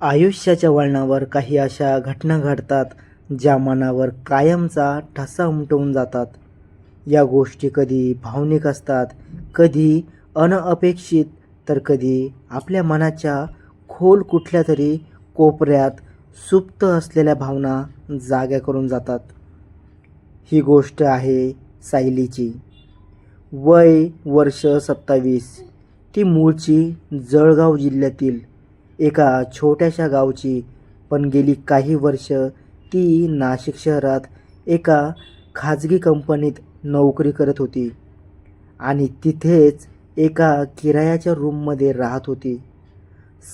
आयुष्याच्या वळणावर काही अशा घटना घडतात ज्या मनावर कायमचा ठसा उमटवून जातात. या गोष्टी कधी भावनिक असतात कधी अनअपेक्षित तर कधी आपल्या मनाच्या खोल कुठल्या तरी कोपऱ्यात सुप्त असलेल्या भावना जाग्या करून जातात. ही गोष्ट आहे सायलीची. वय वर्ष सत्तावीस. ती मूळची जळगाव जिल्ह्यातील एका छोट्याशा गावची. पण गेली काही वर्ष ती नाशिक शहरात एका खाजगी कंपनीत नोकरी करत होती. आणि तिथेच एका किरायाच्या रूममध्ये राहत होती.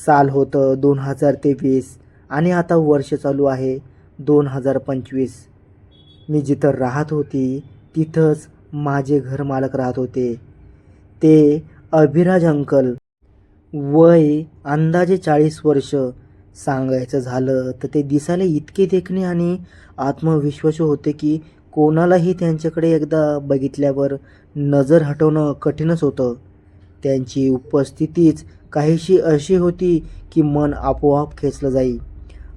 साल होतं दोन हजार तेवीस आणि आता वर्ष चालू आहे दोन हजार पंचवीस. मी जिथं राहत होती तिथंच माझे घरमालक राहत होते. ते अभिराज अंकल वय अंदाजे चाळीस वर्ष. सांगायचं झालं तर ते दिसायला इतके देखणे आणि आत्मविश्वास होते की कोणालाही त्यांच्याकडे एकदा बघितल्यावर नजर हटवणं कठीणच होतं. त्यांची उपस्थितीच काहीशी अशी होती की मन आपोआप खेचलं जाई.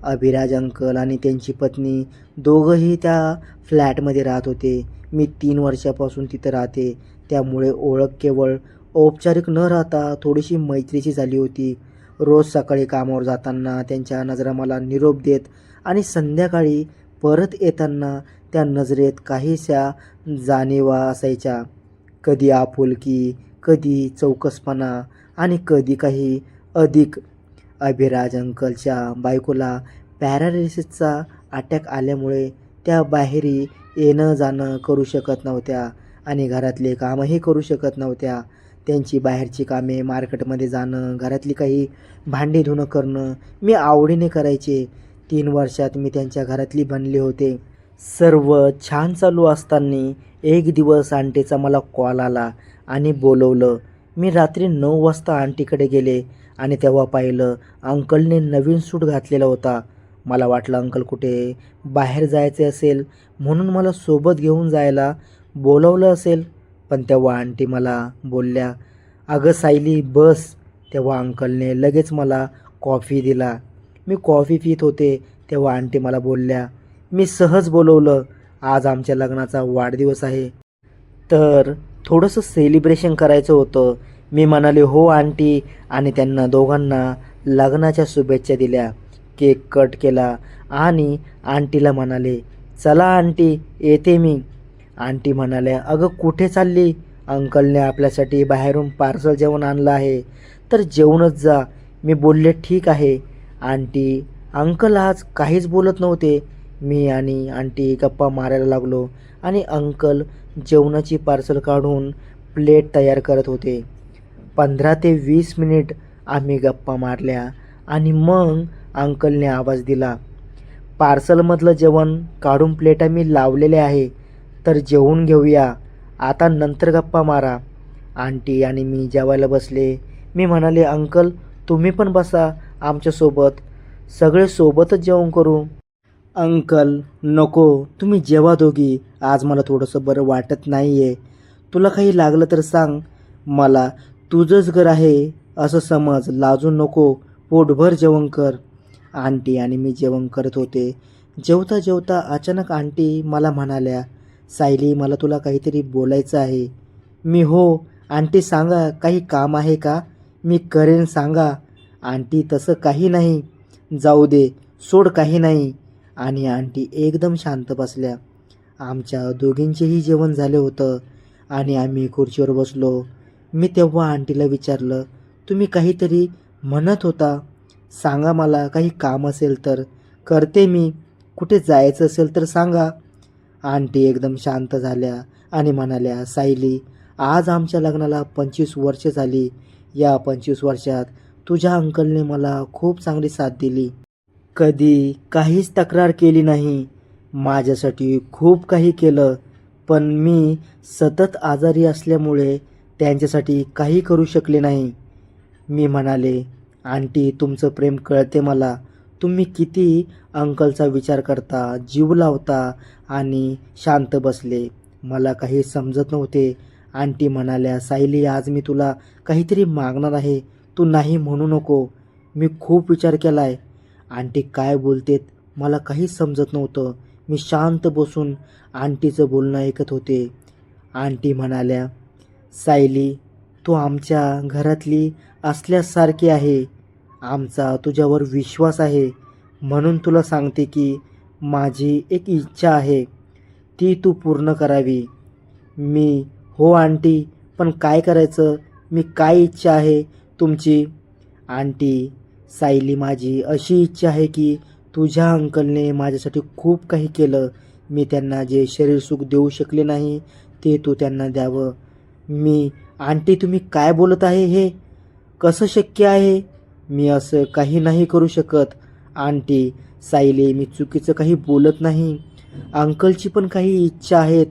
अभिराज अंकल आणि त्यांची पत्नी दोघंही त्या फ्लॅटमध्ये राहत होते. मी तीन वर्षापासून तिथं राहते. त्यामुळे ओळख केवळ औपचारिक न राहता थोडीशी मैत्रीची झाली होती. रोज सकाळी कामावर जाताना त्यांच्या नजरा मला निरोप देत आणि संध्याकाळी परत येताना त्या नजरेत काहीशा जाणीवा असायच्या. कधी आपुलकी कधी चौकसपणा आणि कधी काही अधिक. अभिराज अंकलच्या बायकोला पॅरालिसिसचा अटॅक आल्यामुळे त्या बाहेरी येणं जाणं करू शकत नव्हत्या आणि घरातले कामही करू शकत नव्हत्या. त्यांची बाहेरची कामे मार्केटमध्ये जाणं घरातली काही भांडी धुणं करणं मी आवडीने करायचे. तीन वर्षात मी त्यांच्या घरातली बनले होते. सर्व छान चालू असताना एक दिवस आंटीचा मला कॉल आला आणि बोलवलं मी रात्री नऊ वाजता आंटीकडे गेले आणि तेव्हा पाहिलं अंकलने नवीन सूट घातलेला होता. मला वाटलं अंकल कुठे? बाहेर जायचे असेल. म्हणून मला सोबत घेऊन जायला बोलवलं असेल. पण तेव्हा आंटी मला बोलल्या अगं सायली बस. तेव्हा अंकलने लगेच मला कॉफी दिला. मी कॉफी पित होते तेव्हा आंटी मला बोलल्या मी सहज बोलवलं. आज आमच्या लग्नाचा वाढदिवस आहे. तर थोडंसं सेलिब्रेशन करायचं होतं. मी म्हणाले हो आंटी. आणि त्यांना दोघांना लग्नाच्या शुभेच्छा दिल्या. केक कट केला आणि आंटीला म्हणाले चला आंटी येते मी. आंटी म्हणाल्या अगं कुठे चालली? अंकलने आपल्यासाठी बाहेरून पार्सल जेवण आणलं आहे. तर जेवणच जा. मी बोलले ठीक आहे. आंटी अंकल आज काहीच बोलत नव्हते. मी आणि आंटी गप्पा मारायला लागलो आणि अंकल जेवणाची पार्सल काढून प्लेट तयार करत होते. पंधरा ते वीस मिनिट आम्ही गप्पा मारल्या आणि मग अंकलने आवाज दिला पार्सलमधलं जेवण काढून प्लेटा मी लावलेले आहे. तर जेवून घेऊया. आता नंतर गप्पा मारा. आंटी आणि मी जेवायला बसले. मी म्हणाले अंकल तुम्ही पण बसा आमच्यासोबत. सगळे सोबतच जेवण करू. अंकल नको. तुम्ही जेवा दोघी. आज मला थोडंसं बरं वाटत नाही आहे तुला काही लागलं तर सांग. मला तुझंच घर आहे. असं समज. लाजू नको. पोटभर जेवण कर. आंटी आणि मी जेवण करत होते. जेवता जेवता अचानक आंटी मला म्हणाल्या सायली मला तुला काहीतरी बोलायचं आहे. मी हो. आंटी सांगा काही काम आहे का? मी करेन सांगा. आंटी तसं काही नाही. जाऊ दे सोड काही नाही. आणि आंटी एकदम शांत बसल्या. आमच्या दोघींचेही जेवण झालं होतं. आणि आम्ही खुर्चीवर बसलो. मी तेव्हा आंटीला विचारलं तुम्ही काहीतरी म्हणत होता? सांगा मला काही काम असेल तर. करते मी. कुठे जायचं असेल तर सांगा. आंटी एकदम शांत झाल्या आणि म्हणाल्या सायली आज आमच्या लग्नाला पंचवीस वर्षे झाली. या पंचवीस वर्षात तुझ्या अंकलने मला खूप चांगली साथ दिली. कधी काहीच तक्रार केली नाही. माझ्यासाठी खूप काही केलं पण मी सतत आजारी असल्यामुळे त्यांच्यासाठी काही करू शकले नाही. मी म्हणाले आंटी तुमचं प्रेम कळते मला. तुम्ही किती अंकलचा विचार करता जीव लावता आणि शांत बसले? मला काही समजत नव्हते. आंटी म्हणाल्या सायली आज मी तुला काहीतरी मागणार आहे. तू नाही म्हणू नको. मी खूप विचार केला आहे आंटी काय बोलतेत? मला काहीच समजत नव्हतं. मी शांत बसून आंटीचं बोलणं ऐकत होते. आंटी म्हणाल्या सायली तू आमच्या घरातली असल्यासारखी आहे. आमचा तुझ्यावर विश्वास आहे. म्हणून तुला सांगते की माझी एक इच्छा आहे. ती तू पूर्ण करावी. मी हो आंटी पण काय करायचं? मी काय इच्छा आहे तुमची? आंटी सायली माझी अशी इच्छा आहे की तुझ्या अंकलने माझ्यासाठी खूप काही केलं. मी त्यांना जे शरीर सुख देऊ शकले नाही ते तू त्यांना द्यावं. मी आंटी तुम्ही काय बोलत आहे हे? कसं शक्य आहे? मी असं काही नाही करू शकत. आंटी साईले मी चुकीचं काही बोलत नाही. अंकलची पण काही इच्छा आहेत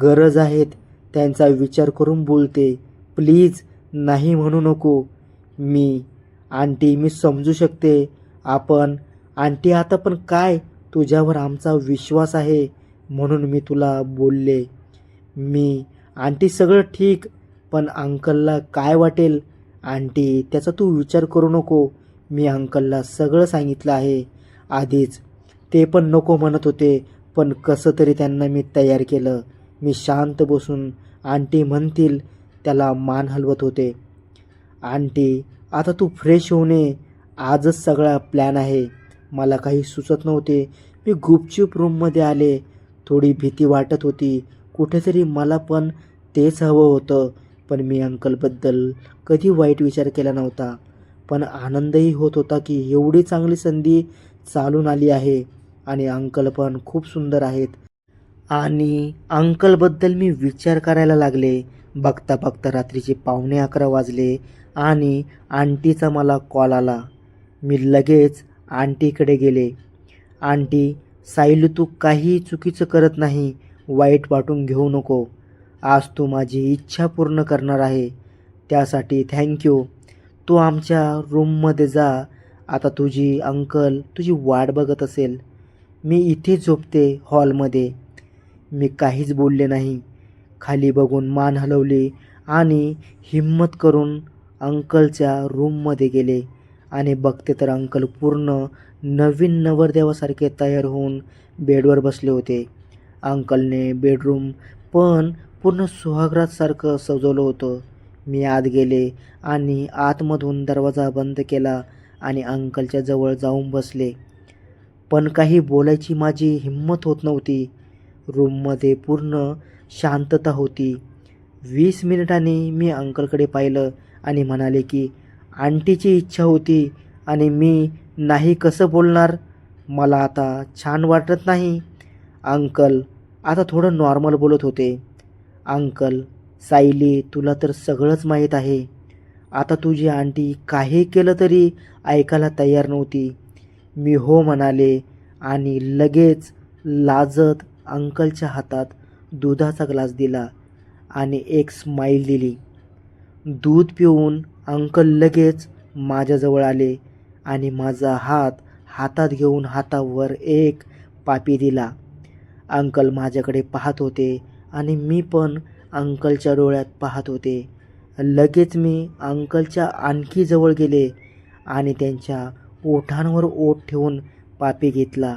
गरज आहेत. त्यांचा विचार करून बोलते. प्लीज नाही म्हणू नको. मी आंटी मी समजू शकते. आपण आंटी आता पण काय? तुझ्यावर आमचा विश्वास आहे म्हणून मी तुला बोलले. मी आंटी सगळं ठीक पण अंकलला काय वाटेल? आंटी त्याचा तू विचार करू नको. मी अंकलला सगळं सांगितलं आहे. आधीच. ते पण नको म्हणत होते पण कसं तरी त्यांना मी तयार केलं. मी शांत बसून आंटी म्हणतील त्याला मान हलवत होते. आंटी आता तू फ्रेश होणे आजच सगळा प्लॅन आहे. मला काही सुचत नव्हते. मी गुपचूप रूममध्ये आले. थोडी भीती वाटत होती. कुठेतरी मला पण तेच हवं होतं. पण मी अंकलबद्दल कधी वाईट विचार केला नव्हता. पण आनंदही होत होता की एवढी चांगली संधी चालून आली आहे आणि अंकल पण खूप सुंदर आहेत. आणि अंकलबद्दल मी विचार करायला लागले. बघता बघता रात्रीचे पावणे अकरा वाजले आणि आंटीचा मला कॉल आला. मी लगेच आंटीकडे गेले. आंटी सायलू तू काही चुकीचं करत नाही. वाईट वाटून घेऊ नको. आज तू माझी इच्छा पूर्ण करणार आहे. त्यासाठी थँक्यू तू आमच्या रूममध्ये जा. आता तुझी अंकल तुझी वाट बघत असेल. मी इथे झोपते हॉलमध्ये मी काहीच बोलले नाही. खाली बघून मान हलवली आणि हिम्मत करून अंकलच्या रूममध्ये गेले. आणि बघते तर अंकल पूर्ण नवीन नवरदेवासारखे तयार होऊन बेडवर बसले होते. अंकलने बेडरूम पण पूर्ण सुहागरातसारखं सजवलं होतं. मी आत गेले आणि आतमधून दरवाजा बंद केला आणि अंकलच्या जवळ जाऊन बसले. पण काही बोलायची माझी हिंमत होत नव्हती. रूममध्ये पूर्ण शांतता होती. वीस मिनिटांनी मी अंकलकडे पाहिलं आणि म्हणाले की आंटीची इच्छा होती आणि मी नाही कसं बोलणार? मला आता छान वाटत नाही. अंकल आता थोडं नॉर्मल बोलत होते. अंकल सायली तुला तर सगळंच माहीत आहे. आता तुझी आंटी काही केलं तरी ऐकायला तयार नव्हती. मी हो म्हणाले आणि लगेच लाजत अंकलच्या हातात दुधाचा ग्लास दिला आणि एक स्माईल दिली. दूध पिऊन अंकल लगेच माझ्याजवळ आले आणि माझा हात हातात घेऊन हातावर एक पापी दिला. अंकल माझ्याकडे पाहत होते आणि मी पण अंकलच्या डोळ्यात पाहत होते. लगेच मी अंकलच्या आणखी जवळ गेले आणि त्यांच्या ओठांवर ओठ ठेवून पापी घेतला.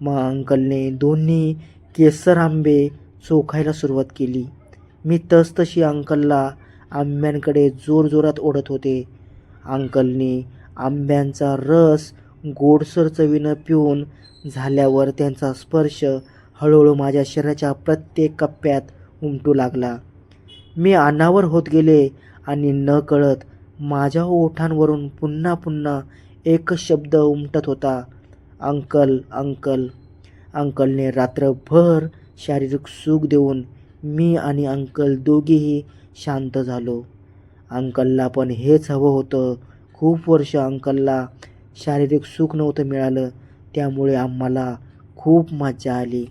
मग अंकलने दोन्ही केसर आंबे चोखायला सुरुवात केली. मी तसतशी अंकलला आंब्यांकडे जोरजोरात ओढत होते. अंकलने आंब्यांचा रस गोडसर चवीनं पिऊन झाल्यावर त्यांचा स्पर्श हळूहळू माझ्या शरीराच्या प्रत्येक कप्प्यात उमटू लागला. मी अनावर होत गेले आणि न कळत माझ्या ओठांवरून पुन्हा पुन्हा एकच शब्द उमटत होता. Uncle uncle. अंकलने रात्रभर शारीरिक सुख देऊन मी आणि अंकल दोघेही शांत झालो. अंकलला पण हेच हवं होतं. खूप वर्ष अंकलला शारीरिक सुख नव्हतं मिळालं. त्यामुळे आम्हाला खूप मजा आली.